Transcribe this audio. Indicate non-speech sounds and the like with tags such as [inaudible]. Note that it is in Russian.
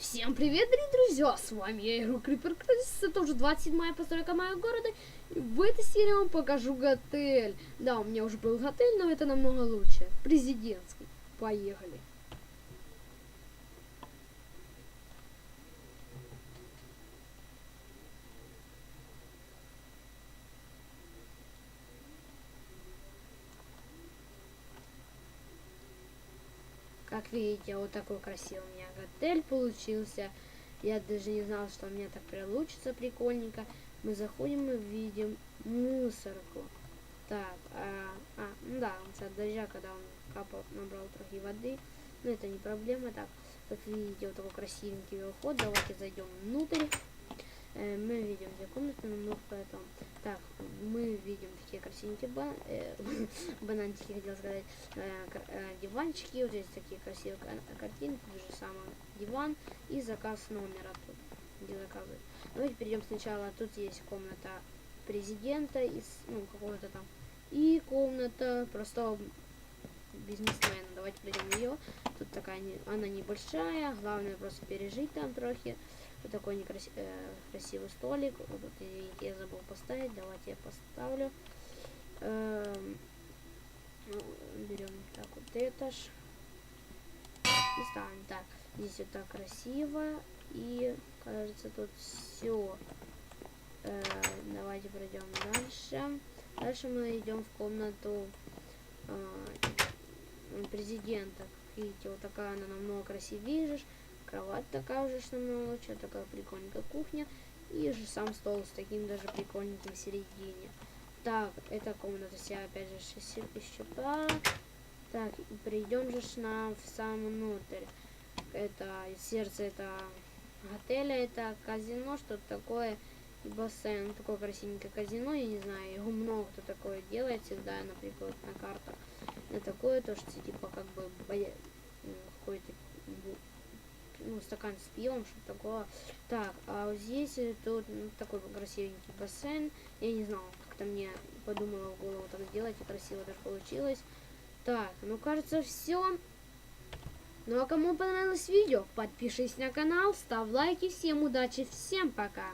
Всем привет, дорогие друзья! С вами я, игру Крипер Кризис. Это уже 27-я постройка моего города. И в этой серии вам покажу готель. Да, у меня уже был готель, но это намного лучше. Президентский. Поехали. Как видите, вот такой красивый у меня готель получился. Я даже не знал, что у меня так получится прикольненько. Мы заходим и видим мусорку. Так, а, а ну да, он от дождя, когда он капал, набрал трохи воды. Но это не проблема. Так, как видите, вот такой красивенький вход. Давайте зайдем внутрь. Э, мы видим две комнаты, но поэтому. Так, мы видим такие красивенькие ба э, [laughs] бананчики, хотел сказать, э, э, диванчики. Вот здесь такие красивые картинки, тут же самое диван и заказ номера тут, где заказывают. Давайте перейдем сначала. Тут есть комната президента из, ну, какого-то там. И комната простого бизнесмена. Давайте придем в нее. Тут такая, не, она небольшая, главное просто пережить там трохи. Вот такой некрас... э, столик. Вот, видите, я забыл поставить. Давайте я поставлю. Ну, берем так вот этаж. И ставим так. Здесь вот так красиво. И кажется тут все. Э, давайте пройдем дальше. Дальше мы идем в комнату э, президента. Видите, вот такая она намного красивее. Кровать такая уже намного лучше, такая прикольненькая кухня. И же сам стол с таким даже прикольненьким в середине. Так, эта комната вся опять же щепа. Так, придем же нам в сам внутрь. Это сердце это отеля, это казино, что-то такое. И бассейн, такое красивенькое казино, я не знаю, его много кто такое делает всегда, например, на картах. На такое то, что типа как бы какой-то ну, стакан с пивом, что такое. Так, а вот здесь тут ну, такой красивенький бассейн. Я не знал, как-то мне подумала в голову так сделать, и красиво даже получилось. Так, ну кажется все. Ну а кому понравилось видео, подпишись на канал, ставь лайки, всем удачи, всем пока!